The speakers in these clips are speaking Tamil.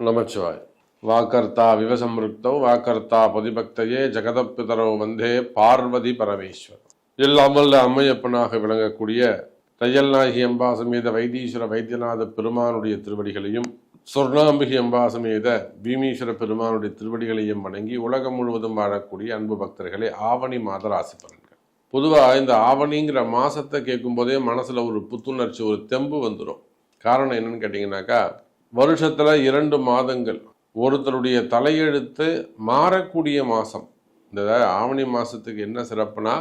நமச்சிவாய் வாக்கர்த்தா விவசம்ருக்தௌ வாக்கர்த்தா பதிபக்தையே ஜெகதப்பிதரோ வந்தே பார்வதி பரமேஸ்வர் இல்லாமல் அம்மையப்பனாக விளங்கக்கூடிய தையல்நாயகி அம்பா சமேத வைத்தீஸ்வர வைத்தியநாத பெருமானுடைய திருவடிகளையும் சொர்ணாம்பிகை அம்பா சமேத பீமீஸ்வர பெருமானுடைய திருவடிகளையும் வணங்கி உலகம் முழுவதும் வாழக்கூடிய அன்பு பக்தர்களே ஆவணி மாத ராசி பலன்கள். பொதுவாக இந்த ஆவணிங்கிற மாசத்தை கேட்கும்போதே மனசுல ஒரு புத்துணர்ச்சி ஒரு தெம்பு வந்துடும் காரணம் என்னன்னு கேட்டிங்கனாக்கா வருஷத்தில் இரண்டு மாதங்கள். ஒருத்தருடைய தலையெழுத்து மாறக்கூடிய மாதம் இந்த ஆவணி மாதத்துக்கு என்ன சிறப்புனா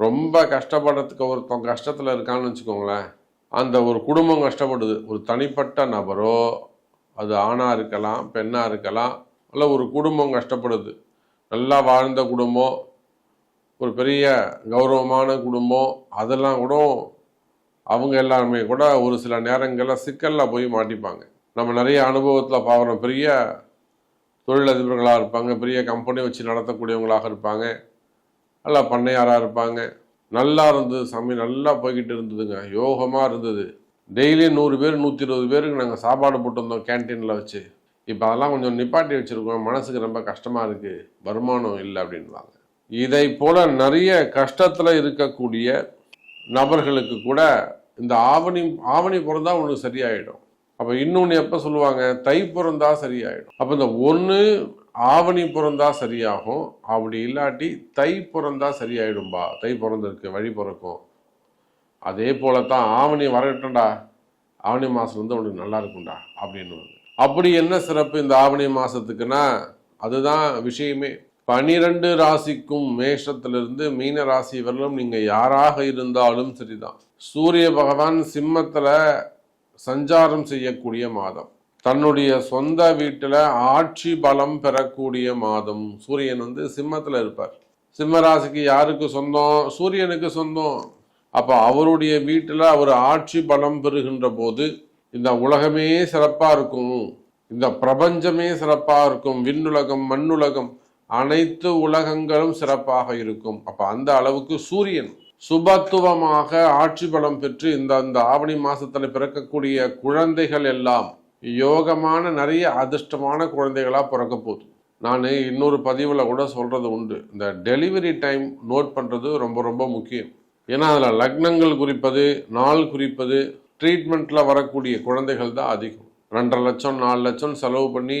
ரொம்ப கஷ்டப்படுறதுக்கு ஒருத்தன் கஷ்டத்தில் இருக்கான்னு வச்சுக்கோங்களேன். அந்த ஒரு குடும்பம் கஷ்டப்படுது. ஒரு தனிப்பட்ட நபரோ அது ஆணாக இருக்கலாம் பெண்ணாக இருக்கலாம் இல்லை ஒரு குடும்பம் கஷ்டப்படுது. நல்லா வாழ்ந்த குடும்பம் ஒரு பெரிய கௌரவமான குடும்பம் அதெல்லாம் கூட அவங்க எல்லாருமே கூட ஒரு சில நேரங்களில் சிக்கலில் போய் மாட்டிப்பாங்க. நம்ம நிறைய அனுபவத்தில் பார்க்குறோம் பெரிய தொழிலதிபர்களாக இருப்பாங்க பெரிய கம்பெனி வச்சு நடத்தக்கூடியவங்களாக இருப்பாங்க. நல்லா பண்ணையாராக இருப்பாங்க. நல்லா இருந்தது சாமி நல்லா போய்கிட்டு இருந்ததுங்க. யோகமாக இருந்தது. டெய்லியும் நூறு பேர் நூற்றி இருபது பேருக்கு நாங்கள் சாப்பாடு போட்டிருந்தோம் கேன்டீனில் வச்சு. இப்போ அதெல்லாம் கொஞ்சம் நிப்பாட்டி வச்சுருக்கோம். மனசுக்கு ரொம்ப கஷ்டமாக இருக்குது வருமானம் இல்லை அப்படின்வாங்க இதை போல் நிறைய கஷ்டத்தில் இருக்கக்கூடிய நபர்களுக்கு கூட இந்த ஆவணி ஆவணி பிறந்தா ஒன்று சரியாயிடும். அப்போ இன்னொன்று எப்போ சொல்லுவாங்க? தை பிறந்தா சரியாயிடும். அப்போ இந்த ஒன்று ஆவணி பிறந்தா சரியாகும். அப்படி இல்லாட்டி தை பிறந்தா சரியாயிடும்பா. தை பிறந்திருக்கு வழி பிறக்கும். அதே போல தான் ஆவணி வரட்டும்டா. ஆவணி மாதம் வந்து உனக்கு நல்லா இருக்கும்டா அப்படின்னு அப்படி என்ன சிறப்பு இந்த ஆவணி மாதத்துக்குன்னா அதுதான் விஷயமே. பனிரெண்டு ராசிக்கும் மேஷத்திலிருந்து மீன ராசி வரலும் நீங்க யாராக இருந்தாலும் சரிதான். சூரிய பகவான் சிம்மத்துல சஞ்சாரம் செய்யக்கூடிய மாதம். தன்னுடைய சொந்த வீட்டுல ஆட்சி பலம் பெறக்கூடிய மாதம். சூரியன் வந்து சிம்மத்துல இருப்பார். சிம்ம ராசிக்கு யாருக்கு சொந்தம்? சூரியனுக்கு சொந்தம். அப்ப அவருடைய வீட்டுல அவர் ஆட்சி பலம் பெறுகின்ற போது இந்த உலகமே சிறப்பா இருக்கும். இந்த பிரபஞ்சமே சிறப்பா இருக்கும். விண்ணுலகம் மண்ணுலகம் அனைத்து உலகங்களும் சிறப்பாக இருக்கும். அப்ப அந்த அளவுக்கு சூரியன் சுபத்துவமாக ஆட்சி பலம் பெற்று இந்த அந்த ஆவணி மாசத்துல பிறக்கக்கூடிய குழந்தைகள் எல்லாம் யோகமான நிறைய அதிர்ஷ்டமான குழந்தைகளா பிறக்க போகுது. நான் இன்னொரு பதிவில் கூட சொல்றது உண்டு. இந்த டெலிவரி டைம் நோட் பண்றது ரொம்ப ரொம்ப முக்கியம். ஏன்னா அதில் லக்னங்கள் குறிப்பது நாள் குறிப்பது ட்ரீட்மெண்ட்டில் வரக்கூடிய குழந்தைகள் தான் அதிகம். ரெண்டரை லட்சம் நாலு லட்சம் செலவு பண்ணி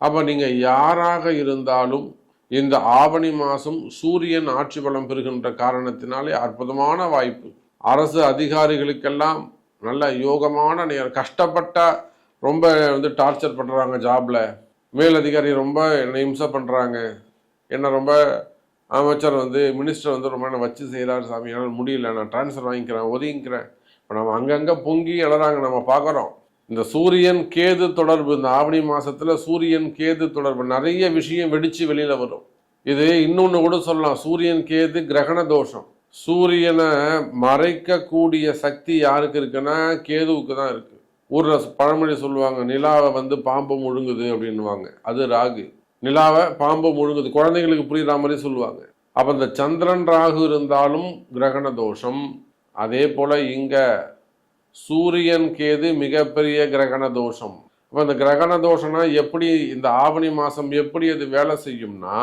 அப்போ நீங்கள் யாராக இருந்தாலும் இந்த ஆவணி மாதம் சூரியன் ஆட்சி பலம் பெறுகின்ற காரணத்தினாலே அற்புதமான வாய்ப்பு. அரசு அதிகாரிகளுக்கெல்லாம் நல்ல யோகமான நேரம் கஷ்டப்பட்ட ரொம்ப வந்து டார்ச்சர் பண்ணுறாங்க ஜாப்ல. மேலதிகாரி ரொம்ப என்னை இம்சை பண்ணுறாங்க என்னை ரொம்ப அமைச்சர் வந்து மினிஸ்டர் வந்து ரொம்ப என்ன வச்சு செய்கிறாரு சாமி. என்னால் முடியல. நான் ட்ரான்ஸ்ஃபர் வாங்கிக்கிறேன் ஒதுங்கிக்கிறேன். இப்போ நம்ம அங்கங்கே பொங்கி எழுறாங்க நம்ம பார்க்குறோம் இந்த சூரியன் கேது தொடர்பு இந்த ஆவணி மாசத்துல சூரியன் கேது தொடர்பு நிறைய விஷயம் வெடிச்சு வெளியில வரும். இது இன்னொன்னு கூட சொல்லலாம். சூரியன் கேது கிரகண தோஷம். சூரியனை மறைக்கக்கூடிய சக்தி யாருக்கு இருக்குன்னா கேதுவுக்கு தான் இருக்கு. ஊர்ல பழமொழி சொல்லுவாங்க நிலாவை வந்து பாம்பு முழுங்குது அப்படின்னுவாங்க. அது ராகு. நிலாவை பாம்பு முழுங்குது. குழந்தைங்களுக்கு புரியுற மாதிரி சொல்லுவாங்க. அப்ப இந்த சந்திரன் ராகு இருந்தாலும் கிரகண தோஷம். அதே போல இங்க சூரியன் கேது மிகப்பெரிய கிரகண தோஷம். இப்போ இந்த கிரகண தோஷம்னா எப்படி இந்த ஆவணி மாதம் எப்படி அது வேலை செய்யும்னா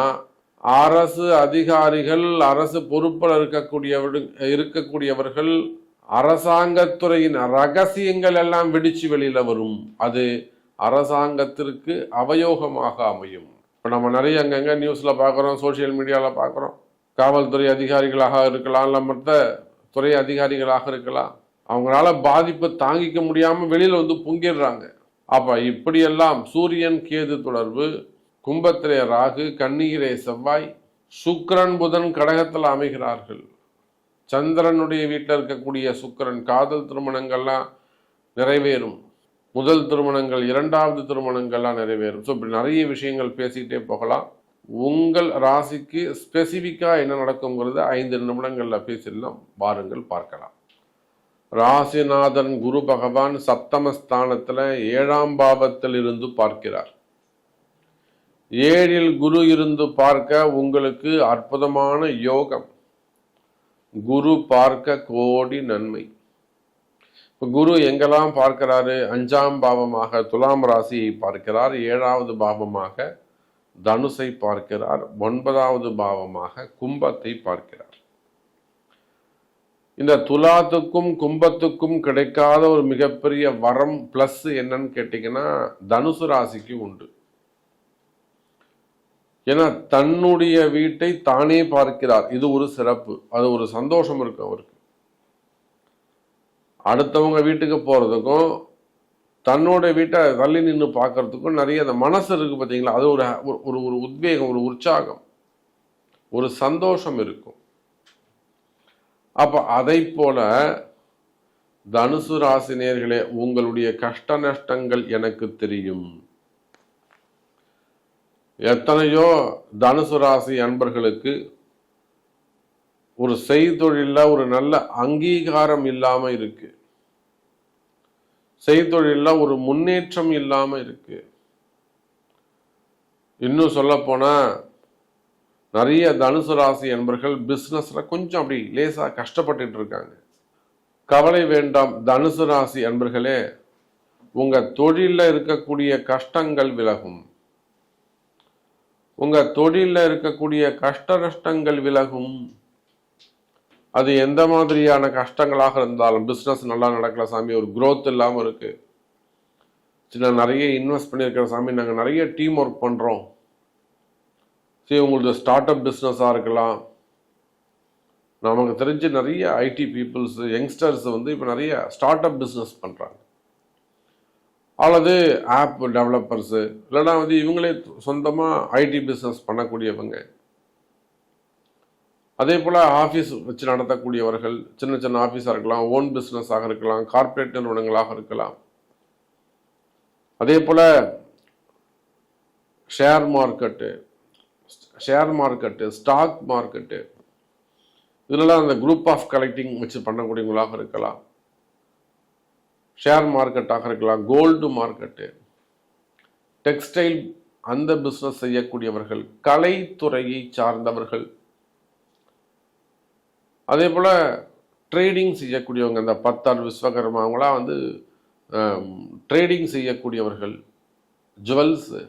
அரசு அதிகாரிகள் அரசு பொறுப்பில் இருக்கக்கூடியவர்கள் இருக்கக்கூடியவர்கள் அரசாங்கத்துறையின் ரகசியங்கள் எல்லாம் வெடிச்சு வெளியில் வரும். அது அரசாங்கத்திற்கு அவயோகமாக அமையும். இப்போ நம்ம நிறைய அங்கங்கே நியூஸில் பார்க்குறோம் சோஷியல் மீடியாவில் பார்க்குறோம். காவல்துறை அதிகாரிகளாக இருக்கலாம் இல்லை மற்ற துறை அதிகாரிகளாக இருக்கலாம். அவங்களால பாதிப்பை தாங்கிக்க முடியாம வெளியில வந்து பொங்கிடுறாங்க. அப்ப இப்படியெல்லாம் சூரியன் கேது தொடர்பு கும்பத்திலே ராகு கண்ணீரே செவ்வாய் சுக்கரன் புதன் கடகத்தில் அமைகிறார்கள். சந்திரனுடைய வீட்டில் இருக்கக்கூடிய சுக்கரன் காதல் திருமணங்கள்லாம் நிறைவேறும். முதல் திருமணங்கள் இரண்டாவது திருமணங்கள்லாம் நிறைவேறும். ஸோ இப்படி நிறைய விஷயங்கள் பேசிக்கிட்டே போகலாம். உங்கள் ராசிக்கு ஸ்பெசிஃபிக்காக என்ன நடக்குங்கிறத ஐந்து நிமிடங்களில் பேசிடலாம். வாருங்கள் பார்க்கலாம். ராசிநாதன் குரு பகவான் சப்தமஸ்தானத்தில் ஏழாம் பாவத்தில் இருந்து பார்க்கிறார். ஏழில் குரு இருந்து பார்க்க உங்களுக்கு அற்புதமான யோகம். குரு பார்க்க கோடி நன்மை. இப்போ குரு எங்கெல்லாம் பார்க்கிறாரு? அஞ்சாம் பாவமாக துலாம் ராசியை பார்க்கிறார். ஏழாவது பாவமாக தனுசை பார்க்கிறார். ஒன்பதாவது பாவமாக கும்பத்தை பார்க்கிறார். இந்த துலாத்துக்கும் கும்பத்துக்கும் கிடைக்காத ஒரு மிகப்பெரிய வரம் பிளஸ் என்னன்னு கேட்டீங்கன்னா தனுசு ராசிக்கு உண்டு. ஏன்னா தன்னுடைய வீட்டை தானே பார்க்கிறார். இது ஒரு சிறப்பு. அது ஒரு சந்தோஷம் இருக்கு அவருக்கு. அடுத்தவங்க வீட்டுக்கு போறதுக்கும் தன்னோட வீட்டை தள்ளி நின்று பார்க்கறதுக்கும் நிறைய அந்த மனசு இருக்கு பார்த்தீங்களா அது ஒரு ஒரு ஒரு உத்வேகம் ஒரு உற்சாகம். ஒரு சந்தோஷம் இருக்கும். அப்போ அதை போல தனுசு ராசினியர்களே உங்களுடைய கஷ்ட நஷ்டங்கள் எனக்கு தெரியும். எத்தனையோ தனுசு ராசி அன்பர்களுக்கு ஒரு செய்தொழில ஒரு நல்ல அங்கீகாரம் இல்லாம இருக்கு. செய்தொழில ஒரு முன்னேற்றம் இல்லாம இருக்கு. இன்னும் சொல்ல போனா நிறைய தனுசு ராசி என்பர்கள் பிஸ்னஸில் கொஞ்சம் அப்படி லேசாக கஷ்டப்பட்டுட்டு இருக்காங்க. கவலை வேண்டாம் தனுசு ராசி என்பர்களே உங்கள் தொழிலில் இருக்கக்கூடிய கஷ்டங்கள் விலகும். உங்கள் தொழிலில் இருக்கக்கூடிய கஷ்ட நஷ்டங்கள் விலகும். அது எந்த மாதிரியான கஷ்டங்களாக இருந்தாலும் பிஸ்னஸ் நல்லா நடக்கல சாமி ஒரு க்ரோத் இல்லாமல் இருக்குது சின்ன நிறைய இன்வெஸ்ட் பண்ணியிருக்கிற சாமி நாங்கள் நிறைய டீம் ஒர்க் பண்ணுறோம் சரி உங்களது ஸ்டார்ட் அப் பிஸ்னஸாக இருக்கலாம். நமக்கு தெரிஞ்சு நிறைய ஐடி பீப்புள்ஸ் யங்ஸ்டர்ஸ் வந்து இப்போ நிறைய ஸ்டார்ட் அப் பிஸ்னஸ் பண்ணுறாங்க அல்லது ஆப் டெவலப்பர்ஸு இல்லைன்னா வந்து இவங்களே சொந்தமாக ஐடி பிஸ்னஸ் பண்ணக்கூடியவங்க. அதே போல் ஆஃபீஸ் வச்சு நடத்தக்கூடியவர்கள் சின்ன சின்ன ஆஃபீஸாக இருக்கலாம் ஓன் பிஸ்னஸாக இருக்கலாம் கார்ப்பரேட் நிறுவனங்களாக இருக்கலாம். அதே போல் share market share market stock market இதெல்லாம் அந்த குரூப் ஆஃப் கலெக்டிங் வச்சு பண்ணக்கூடியவங்களாக இருக்கலாம். ஷேர் மார்க்கெட்டாக இருக்கலாம் கோல்டு மார்க்கெட்டு. டெக்ஸ்டைல் அந்த பிஸ்னஸ் செய்யக்கூடியவர்கள் கலைத்துறையை சார்ந்தவர்கள். அதே போல் ட்ரேடிங் செய்யக்கூடியவங்க இந்த பத்தார் விஸ்வகர்மா அவங்களாம் வந்து ட்ரேடிங் செய்யக்கூடியவர்கள் ஜுவல்ஸு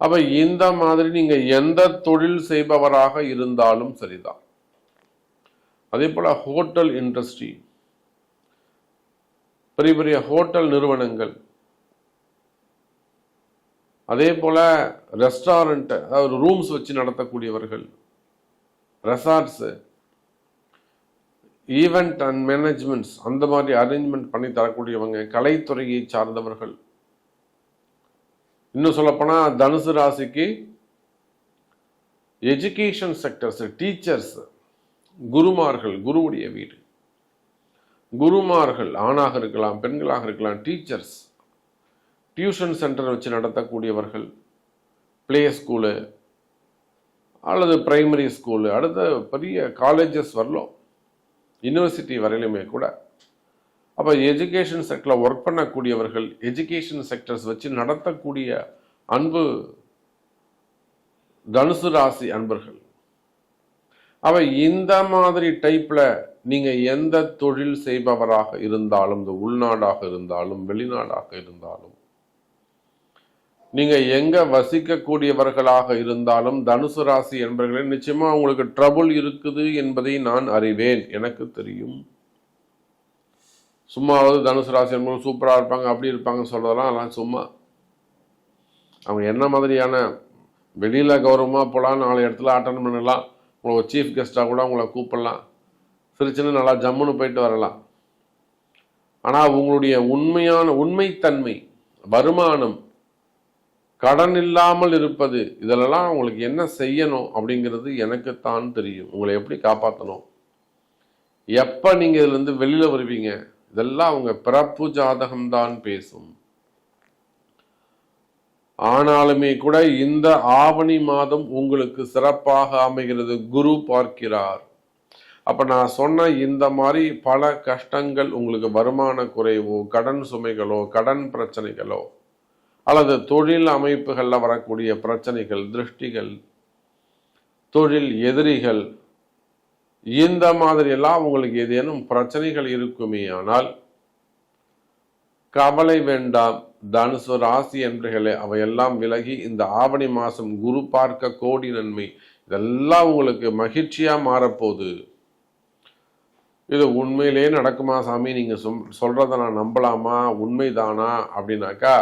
அப்போ இந்த மாதிரி நீங்கள் எந்த தொழில் செய்பவராக இருந்தாலும் சரிதான். அதே போல் ஹோட்டல் இண்டஸ்ட்ரி. பெரிய பெரிய ஹோட்டல் நிறுவனங்கள். அதே போல் ரெஸ்டாரண்ட் அதாவது ரூம்ஸ் வச்சு நடத்தக்கூடியவர்கள் ரெசார்ட்ஸு ஈவெண்ட் அண்ட் மேனேஜ்மெண்ட்ஸ் அந்த மாதிரி அரேஞ்ச்மெண்ட் பண்ணி தரக்கூடியவங்க கலைத்துறையை சார்ந்தவர்கள் இன்னும் சொல்லப்போனால் தனுசு ராசிக்கு எஜுகேஷன் செக்டர்ஸ் டீச்சர்ஸ் குருமார்கள் குருவுடைய வீடு. குருமார்கள் ஆணாக இருக்கலாம் பெண்களாக இருக்கலாம் டீச்சர்ஸ் டியூஷன் சென்டர் வச்சு நடத்தக்கூடியவர்கள் ப்ளே ஸ்கூலு அல்லது பிரைமரி ஸ்கூலு அடுத்த பெரிய காலேஜஸ் வரலாம் யூனிவர்சிட்டி வரையிலுமே கூட அப்போ எஜுகேஷன் செக்டரில் ஒர்க் பண்ணக்கூடியவர்கள் எஜுகேஷன் செக்டர்ஸ் வச்சு நடத்தக்கூடிய அன்பு தனுசு ராசி அன்பர்கள். அவ இந்த மாதிரி டைப்பில் நீங்கள் எந்த தொழில் செய்பவராக இருந்தாலும் இந்த உள்நாடாக இருந்தாலும் வெளிநாடாக இருந்தாலும் நீங்கள் எங்கே வசிக்கக்கூடியவர்களாக இருந்தாலும் தனுசு ராசி என்பவர்களே நிச்சயமாக உங்களுக்கு ட்ரபுள் இருக்குது என்பதை நான் அறிவேன். எனக்கு தெரியும். சும்மாவது தனுசு ராசி என்பது சூப்பராக இருப்பாங்க அப்படி இருப்பாங்கன்னு சொல்கிறதெல்லாம் அதெல்லாம் சும்மா. அவங்க என்ன மாதிரியான வெளியில் கௌரவமாக போகலாம் நாலு இடத்துல அட்டன் பண்ணலாம். உங்களை சீஃப் கெஸ்ட்டாக கூட உங்களை கூப்பிடலாம். சிரிச்சுன்னு நல்லா ஜம்முன்னு போயிட்டு வரலாம். ஆனால் உங்களுடைய உண்மையான உண்மைத்தன்மை வருமானம் கடன் இல்லாமல் இருப்பது இதிலெல்லாம் உங்களுக்கு என்ன செய்யணும் அப்படிங்கிறது எனக்குத்தான் தெரியும். உங்களை எப்படி காப்பாற்றணும் எப்போ நீங்கள் இதுலேருந்து வெளியில் வருவீங்க? இதெல்லாம் அவங்க பிறப்பு ஜாதகம்தான் பேசும். ஆனாலுமே கூட இந்த ஆவணி மாதம் உங்களுக்கு சிறப்பாக அமைகிறது. குரு பார்க்கிறார். அப்ப நான் சொன்ன இந்த மாதிரி பல கஷ்டங்கள் உங்களுக்கு வருமான குறைவோ கடன் சுமைகளோ கடன் பிரச்சனைகளோ அல்லது தொழில் அமைப்புகளில் வரக்கூடிய பிரச்சனைகள் திருஷ்டிகள் தொழில் எதிரிகள் இந்த மாதிரி எல்லாம் உங்களுக்கு ஏதேனும் பிரச்சனைகள் இருக்குமே ஆனால் கவலை வேண்டாம். தனுசு ராசி என்பர்களே அவையெல்லாம் விலகி இந்த ஆவணி மாசம் குரு பார்க்க கோடி நன்மை. இதெல்லாம் உங்களுக்கு மகிழ்ச்சியா மாறப்போகுது. இது உண்மையிலேயே நடக்குமா சாமி? நீங்க சொல் சொல்றத நான் நம்பலாமா? உண்மைதானா? அப்படின்னாக்கா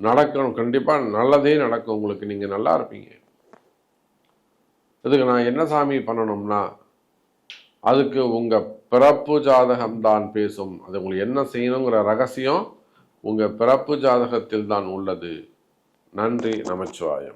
நடக்கணும். கண்டிப்பா நல்லதே நடக்கும். உங்களுக்கு நீங்க நல்லா இருப்பீங்க. இதுக்கு நான் என்ன சாமி பண்ணணும்னா அதுக்கு உங்கள் பிறப்பு ஜாதகம் தான் பேசும். அது உங்களுக்கு என்ன செய்யணுங்கிற ரகசியம் உங்கள் பிறப்பு ஜாதகத்தில் தான் உள்ளது. நன்றி நமச்சிவாயம்.